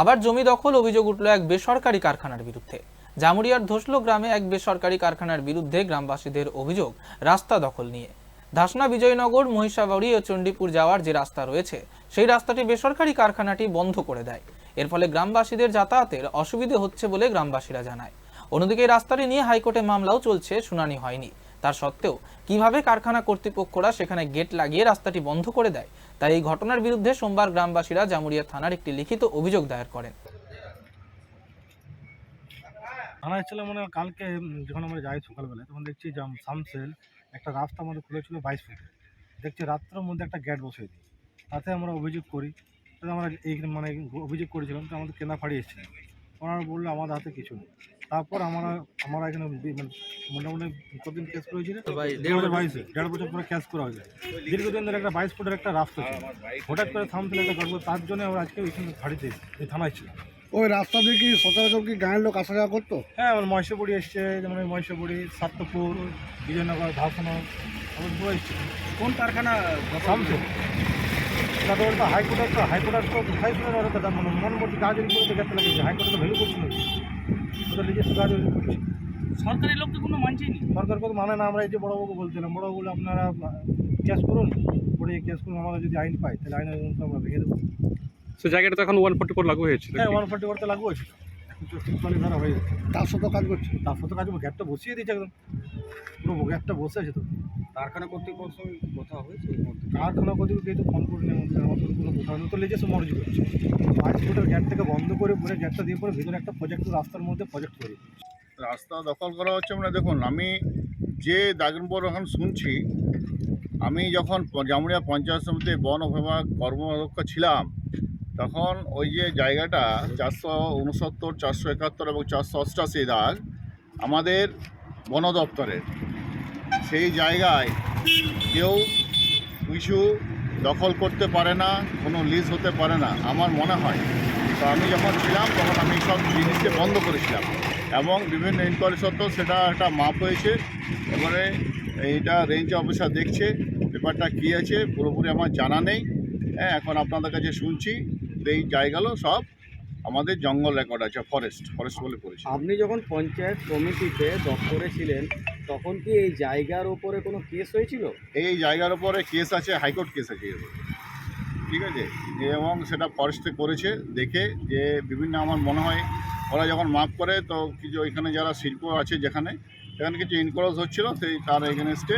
আবার জমি দখল অভিযোগ উঠল এক বেসরকারি কারখানার বিরুদ্ধে। জামুরিয়ার ধসলো গ্রামে এক বেসরকারি কারখানার বিরুদ্ধে গ্রামবাসীদের অভিযোগ, রাস্তা দখল নিয়ে। ধাসনা বিজয়নগর, মহিষাবাড়ি ও চণ্ডীপুর যাওয়ার যে রাস্তা রয়েছে, সেই রাস্তাটি বেসরকারি কারখানাটি বন্ধ করে দেয়। এর ফলে গ্রামবাসীদের যাতায়াতের অসুবিধে হচ্ছে বলে গ্রামবাসীরা জানায়। অন্যদিকে রাস্তাটি নিয়ে হাইকোর্টে মামলাও চলছে, শুনানি হয়নি। তার সত্ত্বেও কীভাবে কারখানা কর্তৃপক্ষরা সেখানে গেট লাগিয়ে রাস্তাটি বন্ধ করে দেয় তাই এই ঘটনার বিরুদ্ধে সোমবার গ্রামবাসীরা জামুরিয়া থানার একটি লিখিত অভিযোগ দায়ের করেন। থানায় ছিল মানে কালকে যখন আমরা যাই সকালবেলায়, তখন দেখছি যে সামসেল একটা রাস্তা আমাদের খুলেছিল বাইশ ফুট দেখছি রাত্রের মধ্যে একটা গেট বসিয়ে দিই তাতে আমরা অভিযোগ করি, তাতে আমরা এই মানে অভিযোগ করেছিলাম, তো আমাদের কেনা ফাড়ি এসেছিলাম ওনারা বলল আমাদের হাতে কিছু নেই। তারপর আমরা আমরা এখানে মানে মোটামুটি কতদিন কেস করেছিল দু হাজার বাইশে দেড় বছর পরে ক্যাশ করা হয়েছে। দীর্ঘদিন ধরে একটা বাইশ ফুটের একটা রাস্তা ছিল। হঠাৎ করে থামছিল একটা গল্প তার জন্য আমরা আজকে ওইখানে ফাড়িতে এই থানায় ছিলাম। ওই রাস্তা দিয়ে কি সচরাচর কি গাঁয়ের লোক আসা যাওয়া করতো? হ্যাঁ আমার মহেশপুরি এসছে যেমন ওই মহেশপুরি সাতপুর বিজয়নগর ধাসনা আমার পুরো এসছে। কোন কারখানা? তারপরে তো হাইকোর্টের তো হাইকোর্টের তো হাইকোর্টের ওরা তো মানে মনমর্জি গাছ করে তো গেতে লাগছে। হাইকোর্টে তো ভ্যালু করছিল ওদের নিজস্ব গাছ। করছে সরকারি লোক তো কোনো মানছেই নি। সরকার কত মানে না আমরা এই যে বড়বাবু বলছিলাম বড়বাবু বলে আপনারা ক্যাশ করুন। পরে ক্যাশ করুন আমরা যদি আইন পাই তাহলে আইনের অনুসারে আমরা ভেঙে দেবো। সে জায়গাটা তো এখন ওয়ান ফোর্টি ফোর লাগু হয়েছিল হ্যাঁ ওয়ান ফোর্টি করতে লাগু হয়েছিল। ধরা হয়ে যাচ্ছে তার সাথে কাজ করছে। তার সাথে কাজ গ্যাপটা বসিয়ে দিয়েছে একদম। পুরো গ্যাপটা বসে আছে তো। কারখানা কর্তৃপক্ষ কথা হয়েছে কারখানা কর্তৃপক্ষ তো ফোন করে নেই আমাদের আমাদের কোনো কোথাও তো লেজেস মরজি করছে। পাঁচ ফুটের গ্যাট থেকে বন্ধ করে পরে গ্যাটটা দিয়ে পরে ভিতরে একটা প্রজেক্ট রাস্তার মধ্যে প্রজেক্ট করে রাস্তা দখল করা হচ্ছে মানে দেখুন আমি যে দাগনপুর এখন শুনছি আমি যখন জামুড়িয়া পঞ্চায়েত সমিতি বন বিভাগ কর্মদক্ষ ছিলাম তখন ওই যে জায়গাটা চারশো উনসত্তর চারশো একাত্তর এবং চারশো অষ্টাশি দাগ আমাদের বন দপ্তরের। সেই জায়গায় কেউ কিছু দখল করতে পারে না, কোনো লিজ হতে পারে না, আমার মনে হয়। তো আমি যখন ছিলাম, তখন আমি সব জিনিসকে বন্ধ করেছিলাম এবং বিভিন্ন ইনকোয়ারি সত্ত্বেও সেটা একটা মাপ হয়েছে। এবারে এইটা রেঞ্জ অফিসার দেখছে, ব্যাপারটা কী আছে, পুরোপুরি আমার জানা নেই। হ্যাঁ এখন আপনাদের কাছে শুনছি এই জায়গাগুলো সব আমাদের জঙ্গল রেকর্ড আছে ফরেস্ট ফরেস্ট বলে পড়েছে আপনি যখন পঞ্চায়েত কমিটিতে দপ্তরে ছিলেন তখন কি এই জায়গার ওপরে কোনো কেস হয়েছিল? এই জায়গার উপরে কেস আছে, হাইকোর্ট কেস আছে ঠিক আছে? এবং সেটা ফরেস্টে করেছে, দেখে যে বিভিন্ন আমার মনে হয়, ওরা যখন মাপ করে, তো কিছু ওইখানে যারা শিল্প আছে যেখানে, সেখানে কিছু ইনকোয়ারেজ হচ্ছিল, সেই তার এগেনস্টে